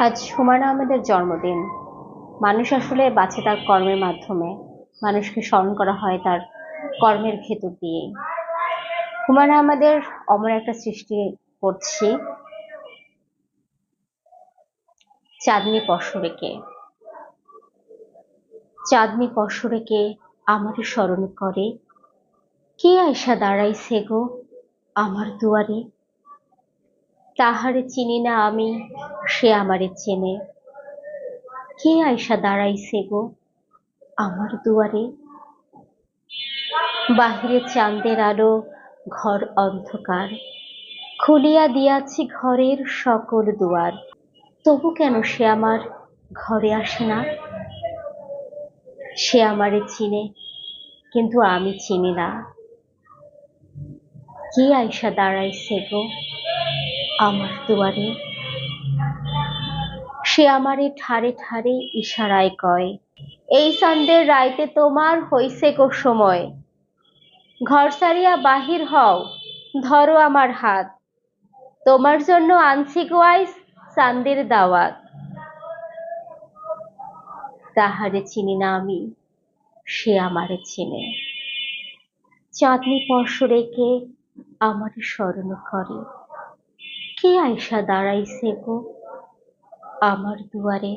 আজ হুমায়ুন আহমেদের জন্মদিন। মানুষ আসলে বাঁচে তার কর্মের মাধ্যমে। মানুষকে স্মরণ করা হয় তার কর্মের ভেতর দিয়ে হুমায়ুন আহমেদের অমর একটা সৃষ্টি করছি। চাঁদনি পশরেকে চাঁদনি পশরেকে আমারই স্মরণ করে। কে আয়সা দাঁড়াইছে গো আমার দুয়ারে? তাহারে চিনি না আমি, সে আমারে চেনে। কে আয়সা দাঁড়াইছে গো আমার দুয়ারে? বাহিরে চাঁদের আলো, ঘর অন্ধকার। খুলিয়া দিয়াছি ঘরের সকল দুয়ার। তবু কেন সে আমার ঘরে আসে না? সে আমারে চিনে, কিন্তু আমি চিনি না। কে আয়সা দাঁড়াইছে গো আমার দুয়ারে। সে আমারে ঠারে ঠারে ইশারায় কয়, এই সন্ধ্যের রাইতে তোমার হইছে গো সময়। ঘর সারিয়া বাহির হও, ধরো আমার হাত। তোমার জন্য আনছি গো আইস চান্দের দাওয়াত। তাহারে চিনি না আমি, সে আমারে চিনে। চাঁদনি পরশ রেখে আমার স্মরণ করে। কে আইসা দাঁড়াইছে গো? আমার দুয়ারে